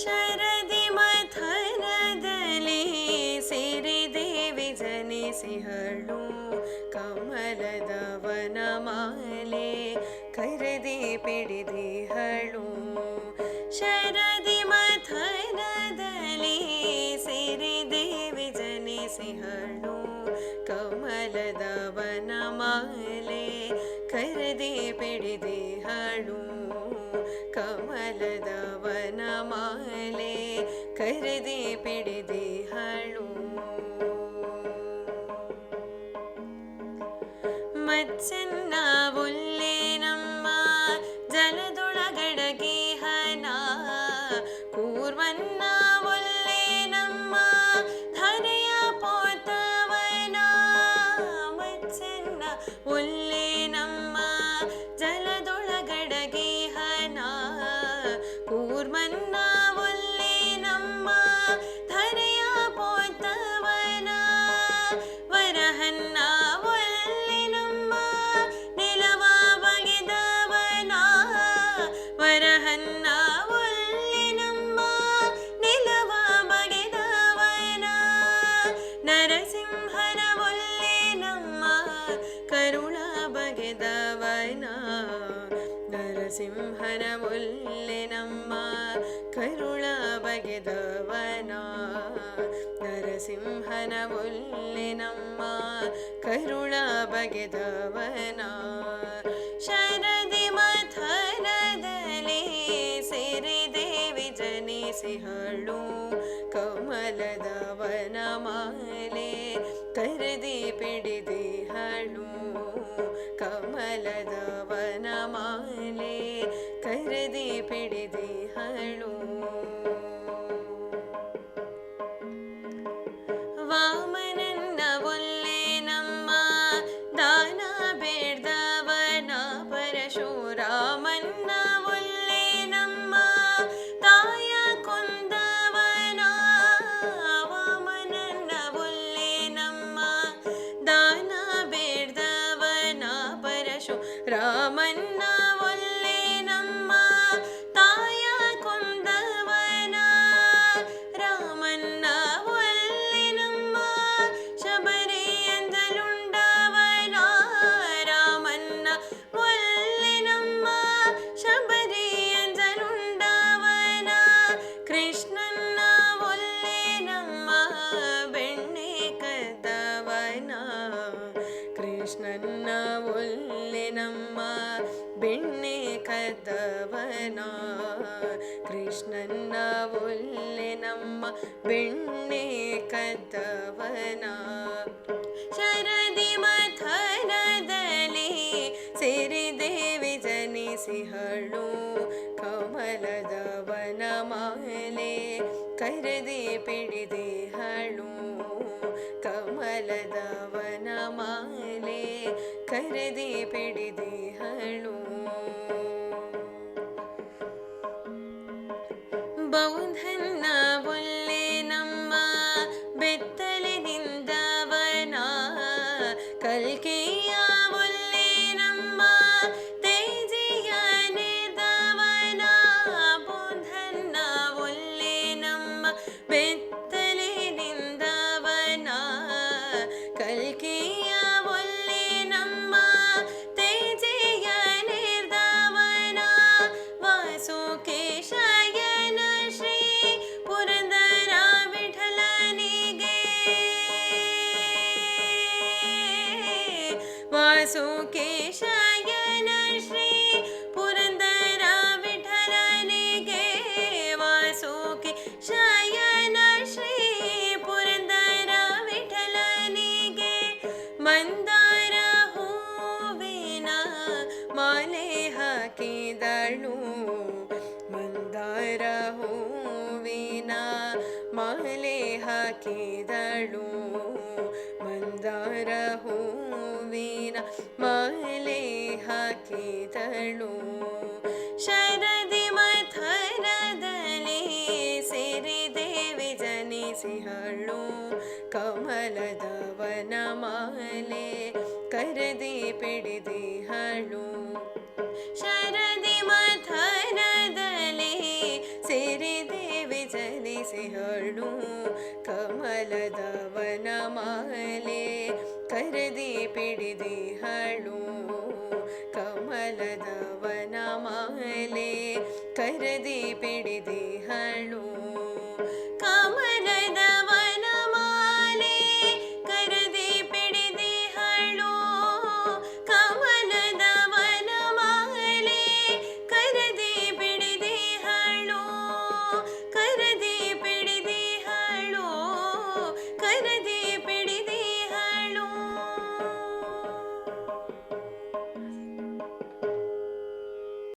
ಶರದಿ ಮಥನದಲ್ಲಿ ಸಿರಿದೇವಿ ಜನಿಸಿಹಳು ಕಮಲದ ವನಮಾಲೆ ಕರೆದಿ ಪಿಡಿದಿಹಳು ಶರದಿ ಮಥನದಲ್ಲಿ ಸಿರಿದೇವಿ ಜನಿಸಿಹಳು ಕಮಲದ ವನಮಾಲೆ ಕರೆದಿ ಪಿಡಿದಿಹಳು ಕಮಲದ ವನಮಾಲೆ ಪಿಡಿದೆ ಹಳು. ಮಚ್ಚನ್ನ ಬಗೆದವನ ನರಸಿಂಹನ ಮುಲ್ಲೆ ನಮ್ಮ ಕರುಣ ಬಗೆದವನ ನರಸಿಂಹನ ಮುಲ್ಲೆ ನಮ್ಮ ಕರುಣ ಬಗೆದವನ ಶರದಿ ಮಥನದಲ್ಲಿ ಸಿರಿದೇವಿ ಜನಿಸಿಹಳು ಕಮಲದವನ ಮಾಲೆ ಕರದಿ ಪಿಡಿದಿಹಳು ಕಮಲದ ವನಮಾಲೆ ಕರದಿ ಪಿಡಿದಿಹಳು ಬೆಣ್ಣೆ ಕದವನ, ಕೃಷ್ಣನ್ನ ಒಲ್ಲೆ ನಮ್ಮ ಬೆಣ್ಣೆ ಕದವನ. ಶರದಿ ಮಥನದಲ್ಲಿ ಸಿರಿದೇವಿ ಜನಿಸಿಹಳು ಕಮಲದ ವನಮಾಲೆ ಕರದಿ ಪಿಡಿದಿಹಳು ಕಮಲದ ವನಮಾಲೆ ಕರದಿ ಪಿಡಿದಿಹಳು ಶಯನ ಶ್ರೀ ಪುರಂದರ ವಿಠಲನಿಗೆ ಮಂದಾರ ಹೂವಿನ ಮಾಲೆ ಹಾಕಿದಳು. ಮಂದಾರ ಹೂವಿನ ಮಾಲೆ ಹಾಕಿದಳು. ಮಂದಾರ ಹೂವಿನ ಮಾಲೆ ಹಾಕಿದಳು. ಶರದಿ ಜನಿಸಿಹಳು ಕಮಲದ ವನಮಾಲೆ ಕರದಿ ಪಿಡಿದಿಹಳು ಶರದಿ ಮಥನದಲ್ಲಿ ಸಿರಿದೇವಿ ಹಿಡಿದಿಹಳು ಕಮಲದವನ ಮಾಲೆ ಕರದಿ ಪಿಡಿದಿಹಳು ಕಮಲದವನ ಮಾಲೆ ಕರದಿ ಪಿಡಿದಿಹಳು